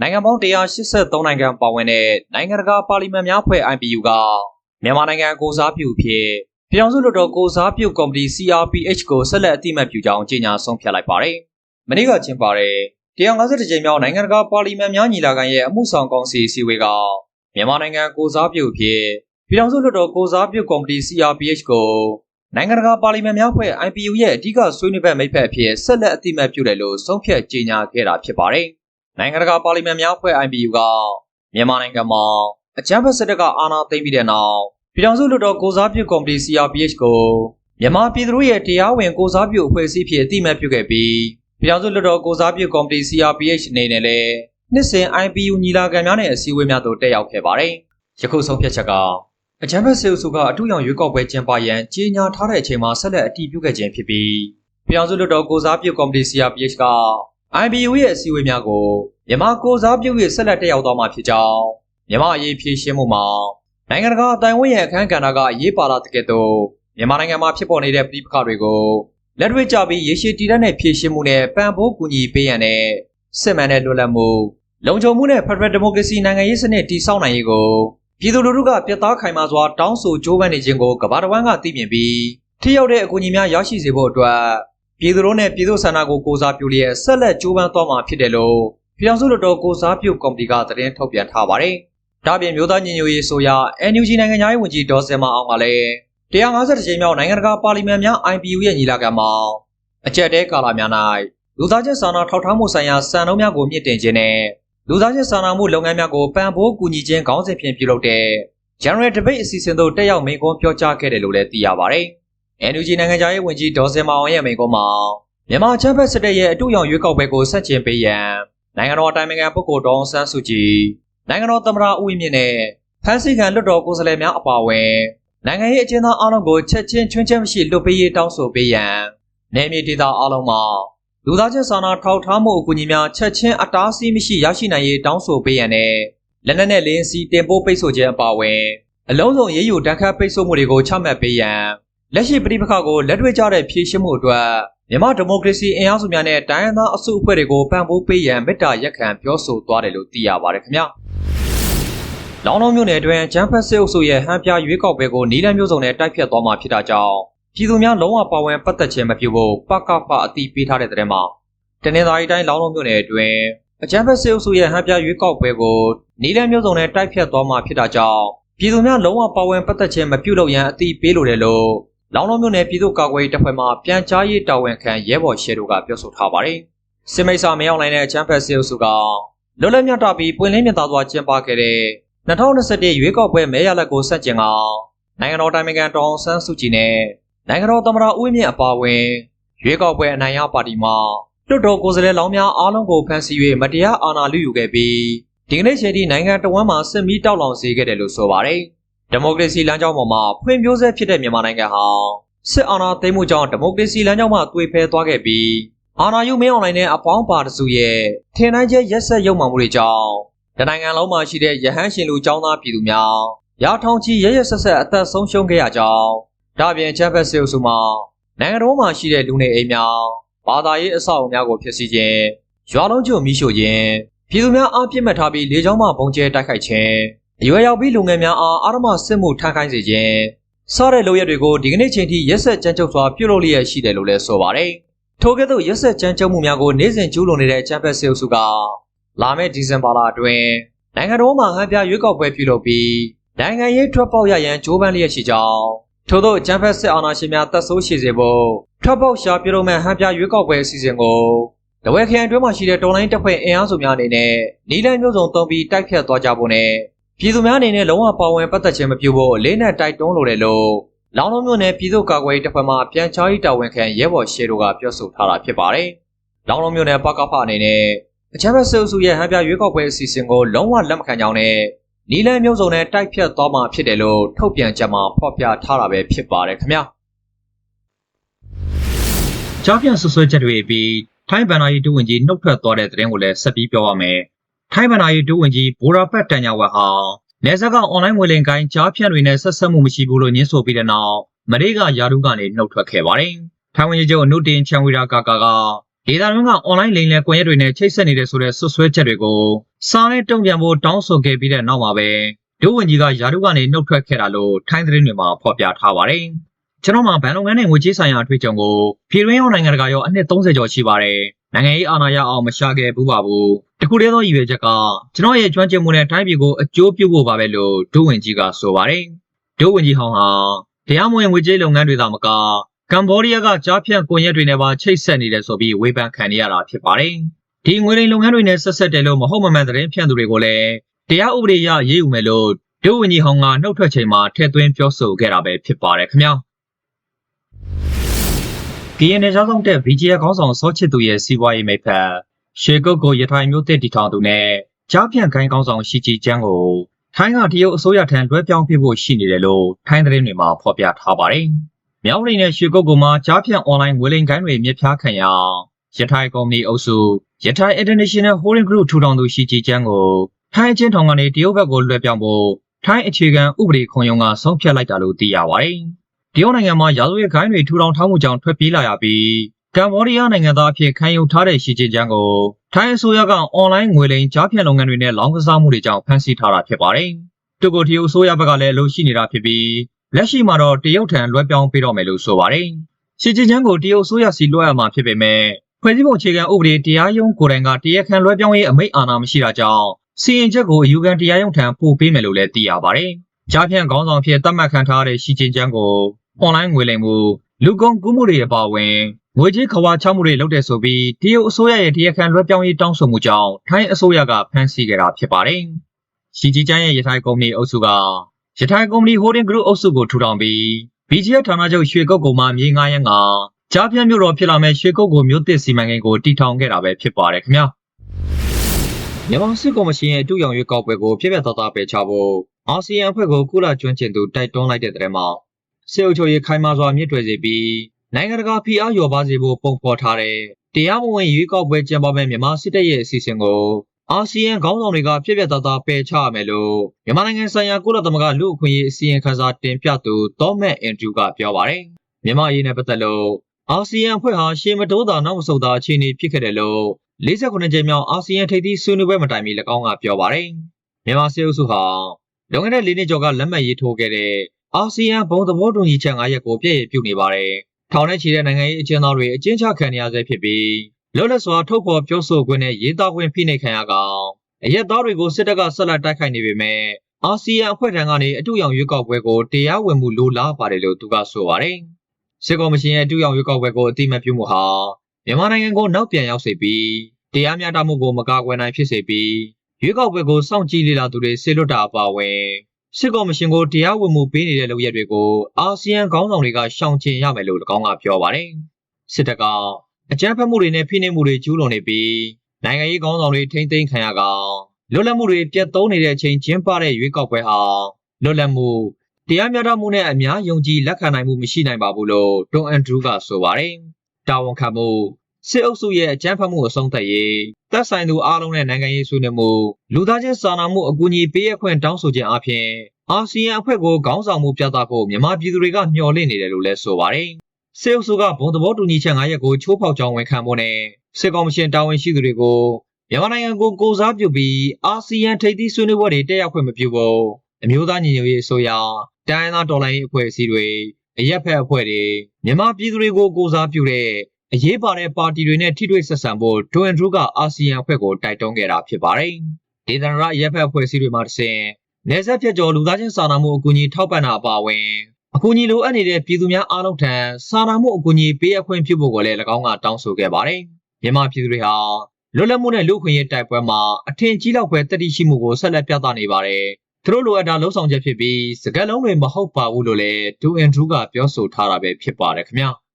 နိုင်ငံပေါင်း183နိုင်ငံပါဝင်တဲ့နိုင်ငံတကာပါလီမန်များဖွဲ့ IPU ကမြန်မာနိုင်ငံကိုစားပြုဖြစ်ပြည်ထောင်စုလွှတ်တော်ကိုစားပြုကော်မတီ CRPH ကိုဆက်လက်အတိအမှတ်ပြုကြောင်းကြေညာဆုံးဖြတ်လိုက်ပါတယ်။မနေ့ကကျင်းပတဲ့150ကြိမ်မြောက်နိုင်ငံတကာပါလီမန်များညီလာခံရဲ့အမှုဆောင်ကောင်စီအစည်းအဝေးကမြန်မာနိုင်ငံကိုစားပြုဖြစ်ပြည်ထောင်စုလွှတ်တော်ကိုစားပြုကော်မတီ CRPH ကိုနိုင်ငံတကာပါလီမန်များဖွဲ့ IPU ရဲ့အဓိကဆွေးနွေးဘက်မိတ်ဖက်အဖြစ်ဆက်လက်အတိအမှတ်ပြုတယ်လို့ဆုံးဖြတ်ကြေညာခဲ့တာဖြစ်ပါတယ်။ နိုင်ငံတကာပါလီမန်များဖွဲ့ IPU ကမြန်မာနိုင်ငံမှာအကြမ်းဖက်စစ်တပ်ကအာဏာသိမ်းပြီးတဲ့နောက်ပြည်ထောင်စုလွှတ်တော်ကိုစားပြုကော်မတီ CRPH ကိုမြန်မာပြည်သူတို့ရဲ့တရားဝင်ကိုစားပြုအဖွဲ့အစည်းဖြစ်အတိအမှတ်ပြုခဲ့ပြီးပြည်ထောင်စုလွှတ်တော်ကိုစားပြုကော်မတီ CRPH အနေနဲ့လည်းနှစ်စဉ် IPU ညီလာခံများနဲ့အစည်းအဝေးများသို့တက်ရောက်ခဲ့ပါတယ်။ယခုဆုံးဖြတ်ချက်ကအကြမ်းဖက်စစ်အုပ်စုကအထူးရောင်ရွေးကောက်ပွဲကျင်းပရန်ကြေညာထားတဲ့အချိန်မှာဆက်လက်အတည်ပြုခဲ့ခြင်းဖြစ်ပြီးပြည်အောင်စုလွှတ်တော်ကိုစားပြုကော်မတီ CRPH က IBU ရဲ့အစည်းအဝေးများကိုမြန်မာကိုစားပြု၍ဆက်လက်တက်ရောက်သွားမှာဖြစ်ကြောင်းမြန်မာအရေးဖြည့်ရှင်းမှုမှာနိုင်ငံတကာအတိုင်းအဝန်ရဲ့အခမ်းကဏ္ဍကအရေးပါလာတဲ့ကဲ့သို့မြန်မာနိုင်ငံမှာဖြစ်ပေါ်နေတဲ့ပြည်ပခါတွေကိုလက်တွေ့ကြပြီးရေရှည်တည်တဲ့ဖြည့်ရှင်းမှုနဲ့ပံ့ပိုးကူညီပေးရန်နဲ့စစ်မှန်တဲ့လွတ်လပ်မှုလုံခြုံမှုနဲ့ Federal Democracy နိုင်ငံရေးစနစ်တည်ဆောက်နိုင်ရေးကိုပြည်သူလူထုကပြတ်သားခိုင်မာစွာတောင်းဆိုကြိုးပမ်းနေခြင်းကိုကမ္ဘာတစ်ဝန်းကသိမြင်ပြီးထိရောက်တဲ့အကူအညီများရရှိစေဖို့အတွက် ပြည်သူတို့နဲ့ပြည်သူဆန္ဒကိုကိုစားပြုလျက်ဆက်လက်ကြိုးပမ်းသွားမှာဖြစ်တယ်လို့ပြည်ထောင်စုလွှတ်တော်ကိုစားပြုကော်မတီကသတင်းထုတ်ပြန်ထားပါတယ်။ဒါ့အပြင်မျိုးသားညီညွတ်ရေးဆိုရာ NUG နိုင်ငံသားရေးဝန်ကြီးဒေါ်စင်မအောင်ကလည်း150ကြိမ်မြောက်နိုင်ငံတကာပါလီမန်များ IPU ရဲ့ညီလာခံမှာအကြက်တဲကာလများ၌လူသားချင်းစာနာထောက်ထားမှုဆိုင်ရာစံနှုန်းများကိုမြင့်တင်ခြင်းနဲ့လူသားချင်းစာနာမှုလုပ်ငန်းများကိုပံ့ပိုးကူညီခြင်းခေါင်းစဉ်ဖြင့်ပြုလုပ်တဲ့ General Debate အစီအစဉ်သို့တက်ရောက်မိန့်ခွန်းပြောကြားခဲ့တယ်လို့လည်းသိရပါတယ်။ NUG နိုင်ငံသားရေးဝန်ကြီးဒေါ်စင်မောင်ရဲ့မိန့်ခွန်းမှာမြန်မာချမ်းဖက်စစ်တပ်ရဲ့အတူရောင်ရွေးကောက်ပွဲကိုဆက်ကျင်ပေးရန်နိုင်ငံတော်အတိုင်ပင်ခံပုဂ္ဂိုလ်ဒေါအောင်ဆန်းစုကြည်နိုင်ငံတော်သမ္မတဦးဝင်းမြင့်နဲ့ဖမ်းဆီးခံလွှတ်တော်ကိုယ်စားလှယ်များအပါအဝင်နိုင်ငံရေးအကျဉ်းသားအလုံးကိုချက်ချင်းချွင်းချက်မရှိလွတ်ပေးရေးတောင်းဆိုပေးရန်နယ်မြေဒေသအလုံးမှာလူသားချင်းစာနာထောက်ထားမှုအကူအညီများချက်ချင်းအတားအဆီးမရှိရရှိနိုင်ရေးတောင်းဆိုပေးရန်နဲ့လက်နက်နဲ့လင်းစီတင်ပို့ပိတ်ဆို့ခြင်းအပါအဝင်အလုံးစုံရေးယူတန်းခတ်ပိတ်ဆို့မှုတွေကိုချမှတ်ပေးရန် လက်ရှိပြည်ပခါကိုလက်တွေ့ကျတဲ့ဖြည့်ရှင်းမှုအတွက်မြန်မာဒီမိုကရေစီအင်အားစုများနဲ့တိုင်းရင်းသားအစုအဖွဲ့တွေကိုပံ့ပိုးပေးရန်မေတ္တာရက်ခံပြောဆိုသွားတယ်လို့သိရပါတယ်ခင်ဗျာ။လောင်လုံးမြို့နယ်အတွင်းဂျမ်ဖက်စစ်အုပ်စုရဲ့ဟန်ပြရွေးကောက်ပွဲကိုနီလန်းမျိုးစုံနဲ့တိုက်ဖြတ်သွားမှာဖြစ်တာကြောင့်ပြည်သူများလုံးဝပါဝင်ပတ်သက်ခြင်းမပြုဖို့ပကပအတိပေးထားတဲ့တဲ့မှာတနင်္သာရီတိုင်းလောင်းလုံးမြို့နယ်အတွင်းအကြမ်းဖက်စစ်အုပ်စုရဲ့ဟန်ပြရွေးကောက်ပွဲကိုနီလန်းမျိုးစုံနဲ့တိုက်ဖြတ်သွားမှာဖြစ်တာကြောင့်ပြည်သူများလုံးဝပါဝင်ပတ်သက်ခြင်းမပြုလုပ်ရန်အတိပေးလိုတယ်လို့ လောင်းလုံးမြို့နယ်ပြည်သူ့ကာကွယ်ရေးတပ်ဖွဲ့မှပြန်ကြားရေးတာဝန်ခံရဲဘော်ရှဲတို့ကပြောဆိုထားပါတယ်။စစ်မိတ်ဆာမရောက်နိုင်တဲ့အကြမ်းဖက်စစ်အုပ်စုကလွတ်လပ်မြတ်တာပြီးပွင့်လင်းမြတ်သားစွာကျင်းပခဲ့တဲ့2021ရွေးကောက်ပွဲမဲရလဒ်ကိုစက်ကျင်ကနိုင်ငံတော်တိုင်ပင်ခံဒေါအောင်ဆန်းစုကြည်နဲ့နိုင်ငံတော်သမ္မတဦးဝင်းမြင့်အပါအဝင်ရွေးကောက်ပွဲအနိုင်ရပါတီမှလွှတ်တော်ကိုယ်စားလှယ်လောင်းများအားလုံးကိုဖမ်းဆီး၍မတရားအာဏာလုယူခဲ့ပြီးဒီကနေ့ချိန်ထိနိုင်ငံတော်ဝန်မှစစ်မီးတောက်လောင်စေခဲ့တယ်လို့ဆိုပါတယ်။ ဒီမိုကရေစီလမ်းကြောင်းပေါ်မှာဖွံ့ဖြိုးဆဲဖြစ်တဲ့မြန်မာနိုင်ငံဟာစစ်အာဏာသိမ်းမှုကြောင့်ဒီမိုကရေစီလမ်းကြောင်းမှသွေဖယ်သွားခဲ့ပြီးအာဏာယူမင်းအောင်လှိုင်နဲ့အပေါင်းပါတစုရဲ့ထင်တိုင်းကျရက်ဆက်ရုံမှမှုတွေကြောင့်တနိုင်ငံလုံးမှာရှိတဲ့ရဟန်းရှင်လူចောင်းသားပြည်သူများရာထောင်ချီရရဆက်ဆက်အသက်ဆုံးရှုံးခဲ့ရကြောင်းဒါပြင်ချမ်ဘတ်စစ်အုပ်စုမှနိုင်ငံတော်မှာရှိတဲ့လူနေအိမ်များဘာသာရေးအဆောက်အအုံများကိုဖျက်ဆီးခြင်းရွာလုံးကျွမိရှို့ခြင်းပြည်သူများအားပြစ်မှတ်ထားပြီးလေကြောင်းမှပုံကျဲတိုက်ခိုက်ခြင်း အရွယ်ရောက်ပြီးလူငယ်များအားအာရမစစ်မှုထမ်းခိုင်းစေခြင်းစတဲ့လုပ်ရက်တွေကိုဒီကနေ့ချိန်ထိရက်ဆက်ကြမ်းကြုတ်စွာပြုလုပ်လျက်ရှိတယ်လို့လည်းဆိုပါတယ်။ထို့ကဲ့သို့ရက်ဆက်ကြမ်းကြုတ်မှုများကိုနေ့စဉ်ကျူးလွန်နေတဲ့ချမ်ပက်စစ်အုပ်စုကလာမယ့်ဒီဇင်ဘာလအတွင်းနိုင်ငံတော်မှာဟန်ပြရွေးကောက်ပွဲပြုလုပ်ပြီးနိုင်ငံရေးထွက်ပေါက်ရရန်ကြိုးပမ်းလျက်ရှိကြောင်းထို့သောဂျမ်ဖက်စစ်အာဏာရှင်များတပ်ဆိုးရှိစေဖို့ထွက်ပေါက်ရှာပြုလုပ်မဲ့ဟန်ပြရွေးကောက်ပွဲအစီအစဉ်ကိုတဝဲခရိုင်အတွင်းမှာရှိတဲ့တော်လိုင်းတပ်ဖွဲ့အင်အားစုများအနေနဲ့နီလန်မျိုးစုံသုံးပြီးတိုက်ဖြတ်သွားကြဖို့နဲ့ ပြည်သူများအနေနဲ့လုံးဝပါဝင်ပတ်သက်ခြင်းမပြုဖို့အလေးနက်တိုက်တွန်းလိုတယ်လို့လောင်လုံးမျိုးနယ်ပြည်သူ့ကာကွယ်ရေးတပ်ဖွဲ့မှပြန်ချားရေးတာဝန်ခံရဲဘော်ရှေတို့ကပြောဆိုထားတာဖြစ်ပါတယ်။လောင်လုံးမျိုးနယ်ပကဖအနေနဲ့အချမ်းဘတ်ဆဲအုပ်စုရဲ့ဟန်ပြရွေးကောက်ပွဲအစီအစဉ်ကိုလုံးဝလက်မခံကြောင်းနဲ့နီလန်မျိုးစုံနဲ့တိုက်ဖြတ်သွားမှာဖြစ်တယ်လို့ထုတ်ပြန်ချက်မှာဖော်ပြထားတာပဲဖြစ်ပါတယ်ခင်ဗျာကြားပြန်ဆွဆွဲချက်တွေပြီးထိုင်းဗန်နာယီဒုဝန်ကြီးနှုတ်ထွက်သွားတဲ့သတင်းကိုလည်းဆက်ပြီးပြောရမယ် ထိုင်းဗန်နာယီဒုဝန်ကြီးဘိုရာဖတ်တန်ညာဝက်ဟာနေဇက်က online ငွေလိမ်ကိုင်းကြားဖြန့်တွေနဲ့ဆက်ဆက်မှုမရှိဘူးလို့ညှင်းဆိုပြီးတဲ့နောက်မရေကယာရုကနေနှုတ်ထွက်ခဲ့ပါတယ်ထိုင်းဝန်ကြီးချုပ်နုတင်ချန်ဝီရာကာကာကဒေတာတွင်းကအွန်လိုင်းလိမ်လည်ကွန်ရက်တွေနဲ့ချိတ်ဆက်နေတဲ့ဆိုတဲ့ဆွဆွဲချက်တွေကိုစားနဲ့တုံ့ပြန်ဖို့တောင်းဆိုခဲ့ပြီးတဲ့နောက်မှာပဲဒုဝန်ကြီးကယာတုကနေနှုတ်ထွက်ခဲ့တာလို့ထိုင်းသတင်းတွေမှာဖော်ပြထားပါတယ်။ကျွန်တော်မှဗန်လုပ်ငန်းနဲ့ငွေကြေးဆိုင်ရာအတွေ့အကြုံကိုပြည်တွင်းရောနိုင်ငံတကာရောအနှစ်30ကျော်ရှိပါတယ်။နိုင်ငံရေးအာဏာရအောင်မရှာခဲ့ဘူးပါဘူး။ တခုတည်းသောရည်ရွယ်ချက်ကကျွန်တော်ရဲ့ကျွမ်းကျင်မှုနဲ့တိုင်းပြည်ကိုအကျိုးပြုဖို့ပါပဲလို့ဒုဝန်ကြီးကဆိုပါတယ်။ဒုဝန်ကြီးဟောင်းဟာတရားမဝင်ငွေကြေးလုပ်ငန်းတွေသာမကကမ္ဘောဒီးယားကကြားဖြတ်ကွန်ရက်တွေနဲ့ပါချိတ်ဆက်နေတယ်ဆိုပြီးဝေဖန်ခံနေရတာဖြစ်ပါတယ်။ဒီငွေလိမ်လုပ်ငန်းတွေနဲ့ဆက်ဆက်တယ်လို့မဟုတ်မမှန်သတင်းဖြန့်သူတွေကိုလည်းတရားဥပဒေအရရေးယူမယ်လို့ဒုဝန်ကြီးဟောင်းကနှုတ်ထွက်ချိန်မှာထည့်သွင်းပြောဆိုခဲ့တာပဲဖြစ်ပါတယ်ခင်ဗျာ။ကရင်နယ်ခြားဆောင်တဲ့ VGA ခေါင်းဆောင်စောချစ်သူရဲ့စီးပွားရေးမိတ်ဖက် ရှေကုတ်ကိုရထိုင်မျိုးသစ်တီထောင်သူနဲ့ကြားဖြန့်ခိုင်းခေါင်းဆောင်ရှိကြည်ချမ်းကိုထိုင်းကတရုတ်အစိုးရထံလွှဲပြောင်းပြဖို့ရှိနေတယ်လို့ထိုင်းသတင်းတွေမှာဖော်ပြထားပါတယ်။မြောက်ရီနဲ့ရွှေကုတ်ကူမှာကြားဖြန့်အွန်လိုင်းငွေလိမ်ကိုင်းတွေမြစ်ဖျားခံရအောင်ရထိုင်ကုမ္ပဏီအုပ်စုရထိုင် International Holding Group ထူထောင်သူရှိကြည်ချမ်းကိုထိုင်းအချင်းထောင်ကနေတရုတ်ဘက်ကိုလွှဲပြောင်းဖို့ထိုင်းအခြေခံဥပဒေခုံရုံးကဆုံးဖြတ်လိုက်တာလို့သိရပါတယ်။တရုတ်နိုင်ငံမှာရာဇဝတ်ကိုင်းတွေထူထောင်ထားမှုကြောင့်ထွက်ပြေးလာရပြီး ကမ္ဘောဒီးယားနိုင်ငံသားအဖြစ်ခံယူထားတဲ့ရှိကြည်ချမ်းကိုထိုင်းအစိုးရကအွန်လိုင်းငွေလိမ်ကြားဖြန့်လုပ်ငန်းတွေနဲ့လောင်းကစားမှုတွေကြောင့်ဖမ်းဆီးထားတာဖြစ်ပါတယ်။တူကိုတရုတ်အစိုးရဘက်ကလည်းအလို့ရှိနေတာဖြစ်ပြီးလက်ရှိမှာတော့တရုတ်ထံလွှဲပြောင်းပေးတော့မယ်လို့ဆိုပါတယ်။ရှီကျင်းချန်းကိုတရုတ်အစိုးရစီလွှဲရမှာဖြစ်ပေမဲ့ဖွဲ့စည်းပုံအခြေခံဥပဒေတရားရုံးကိုယ်တိုင်ကတရားခံလွှဲပြောင်းရေးအမိန့်အာဏာမရှိတာကြောင့်စီရင်ချက်ကိုအယူခံတရားရုံးထံပို့ပေးမယ်လို့လည်းသိရပါတယ်။ကြားဖြန့်ခေါင်းဆောင်ဖြစ်သတ်မှတ်ခံထားရတဲ့ရှီကျင်းချန်းကိုအွန်လိုင်းငွေလိမ်မှုလူကုန်ကူးမှုတွေအပါအဝင် ငွေကြေးခဝါချမှုတွေလုပ်တဲ့ဆိုပြီးတရုတ်အစိုးရရဲ့တရားခံလွှဲပြောင်းရေးတောင်းဆိုမှုကြောင့်ထိုင်းအစိုးရကဖမ်းဆီးခဲ့တာဖြစ်ပါတယ်။ရှီကျင်းချန်းရဲ့ရထိုင်ကုမ္ပဏီအုပ်စုကရထိုင်ကုမ္ပဏီ Holding Group အုပ်စုကိုထူထောင်ပြီး BGF ဌာနချုပ်ရွှေကုတ်ကုံမှာမြေငှားရမ်းကကြားပြန့်မြို့တော်ဖြစ်လာမဲ့ရွှေကုတ်ကုံမြို့သစ်စီမံကိန်းကိုတည်ထောင်ခဲ့တာပဲဖြစ်ပါတယ်ခင်ဗျာမြန်မာစစ်ကော်မရှင်ရဲ့အတူရောင်ရွေးကောက်ပွဲကိုပြည့်ပြတ်သားသားပယ်ချဖို့အာဆီယံအဖွဲ့ကိုကုလကျွမ်းကျင်သူတိုက်တွန်းလိုက်တဲ့တဲ့မှာစစ်အုပ်ချုပ်ရေးခိုင်မာစွာမြင့်တွယ်စေပြီး နိုင်ငံတကာဖိအားလျော်ပါစေဖို့ပုံဖော်ထားတဲ့တရားမဝင်ရွေးကောက်ပွဲကျင်းပမဲ့မြန်မာစစ်တပ်ရဲ့အစီအစဉ်ကိုအာဆီယံခေါင်းဆောင်တွေကပြည့်ပြတ်သားသားပယ်ချရမယ်လို့မြန်မာနိုင်ငံဆိုင်ရာကုလသမဂ္ဂလူ့အခွင့်အရေးအစည်းအဝေးတင်ပြသူတောမက်အင်ဒရူကပြောပါတယ်။မြန်မာအရေးနဲ့ပတ်သက်လို့အာဆီယံအဖွဲ့ဟာရှေ့မတိုးတာနောက်မဆုတ်တာအခြေအနေဖြစ်ခဲ့တယ်လို့48ကြိမ်မြောက်အာဆီယံထိပ်သီးဆွေးနွေးပွဲမတိုင်မီ၎င်းကပြောပါတယ်။မြန်မာစစ်အုပ်စုဟာလွန်ခဲ့တဲ့၄နှစ်ကျော်ကလက်မှတ်ရေးထိုးခဲ့တဲ့အာဆီယံဘုံသဘောတူညီချက်၅ရပ်ကိုပြည့်ရည်ပြုနေပါတယ်။ ထောင်နဲ့ချီတဲ့နိုင်ငံရေးအကျဉ်းသားတွေအကျဉ်းချခံနေရဆဲဖြစ်ပြီးလွတ်လပ်စွာထုတ်ဖော်ပြောဆိုခွင့်နဲ့ရေးသားခွင့်ဖိနှိပ်ခံရကောင်အရက်သားတွေကိုစစ်တပ်ကဆက်လက်တိုက်ခိုက်နေပေမဲ့အာဆီယံအဖွဲ့ထံကနေအတူရောင်ရွေးကောက်ပွဲကိုတရားဝင်မှုလိုလားပါတယ်လို့သူကဆိုပါတယ်။စစ်ကော်မရှင်ရဲ့အတူရောင်ရွေးကောက်ပွဲကိုအတိမတ်ပြုမှုဟာမြန်မာနိုင်ငံကိုနောက်ပြန်ရောက်စေပြီးတရားမျှတမှုကိုမကာကွယ်နိုင်ဖြစ်စေပြီးရွေးကောက်ပွဲကိုစောင့်ကြည့်လေ့လာသူတွေဆေလွတ်တာအပါအဝင် စစ်ကော်မရှင်ကိုတရားဝင်မှုပေးနေတဲ့လုပ်ရက်တွေကိုအာဆီယံခေါင်းဆောင်တွေကရှောင်ကျဉ်ရမယ်လို့၎င်းကပြောပါတယ်။စစ်တပ်ကအကြမ်းဖက်မှုတွေနဲ့ဖိနှိပ်မှုတွေကျူးလွန်နေပြီးနိုင်ငံရေးခေါင်းဆောင်တွေထိမ့်သိမ်းခံရကောင်လွတ်လပ်မှုတွေပြတ်သုံးနေတဲ့အချိန်ကျင်းပတဲ့ရွေးကောက်ပွဲဟာလွတ်လပ်မှုတရားမျှတမှုနဲ့အများယုံကြည်လက်ခံနိုင်မှုမရှိနိုင်ပါဘူးလို့တွန်အန်ဒရူးကဆိုပါတယ်။တာဝန်ခံမှု စစ်အုပ်စုရဲ့အကြမ်းဖက်မှုအဆုံးသတ်ရေးတပ်ဆိုင်သူအားလုံးနဲ့နိုင်ငံရေးဆွေးနွေးမှုလူသားချင်းစာနာမှုအကူအညီပေးရခွင့်တောင်းဆိုခြင်းအပြင်အာဆီယံအဖွဲ့ကိုခေါင်းဆောင်မှုပြသဖို့မြန်မာပြည်သူတွေကမျှော်လင့်နေတယ်လို့လည်းဆိုပါတယ်။စစ်အုပ်စုကဘုံသဘောတူညီချက်၅ရပ်ကိုချိုးဖောက်ကြောင်းဝန်ခံဖို့နဲ့စစ်ကောင်မရှင်တာဝန်ရှိသူတွေကိုမြန်မာနိုင်ငံကိုကိုစားပြုပြီးအာဆီယံထိပ်သီးဆွေးနွေးပွဲတွေတက်ရောက်ခွင့်မပြုဖို့အမျိုးသားညီညွတ်ရေးအစိုးရတိုင်းသားတော်လှန်ရေးအဖွဲ့အစည်းတွေအရက်ဖက်အဖွဲ့တွေမြန်မာပြည်သူတွေကိုကိုစားပြုတဲ့ အရေးပါတဲ့ပါတီတွေနဲ့ထိတွေ့ဆက်ဆံဖို့ဒွန်ဒရူးကအာဆီယံအဖွဲ့ကိုတိုက်တွန်းခဲ့တာဖြစ်ပါတယ်။ဒေသနာရရက်ဖက်အဖွဲ့အစည်းတွေမှတဆင့်နေဆက်ဖြတ်ကျော်လူသားချင်းစာနာမှုအကူအညီထောက်ပံ့တာအပါအဝင်အကူအညီလိုအပ်နေတဲ့ပြည်သူများအားလုံးထံစာနာမှုအကူအညီပေးအပ်ခွင့်ပြုဖို့ကိုလည်း၎င်းကတောင်းဆိုခဲ့ပါတယ်။မြန်မာပြည်သူတွေဟာလွတ်လပ်မှုနဲ့လူ့ခွင့်ရေးတိုက်ပွဲမှာအထင်ကြီးလောက်ပဲတတိရှိမှုကိုဆက်လက်ပြသနေပါတယ်။သူတို့လိုအပ်တာလှုံ့ဆော်ချက်ဖြစ်ပြီးစကတ်လုံးတွေမဟုတ်ပါဘူးလို့လည်းဒူအန်ဒရူးကပြောဆိုထားတာပဲဖြစ်ပါတယ်ခင်ဗျာ။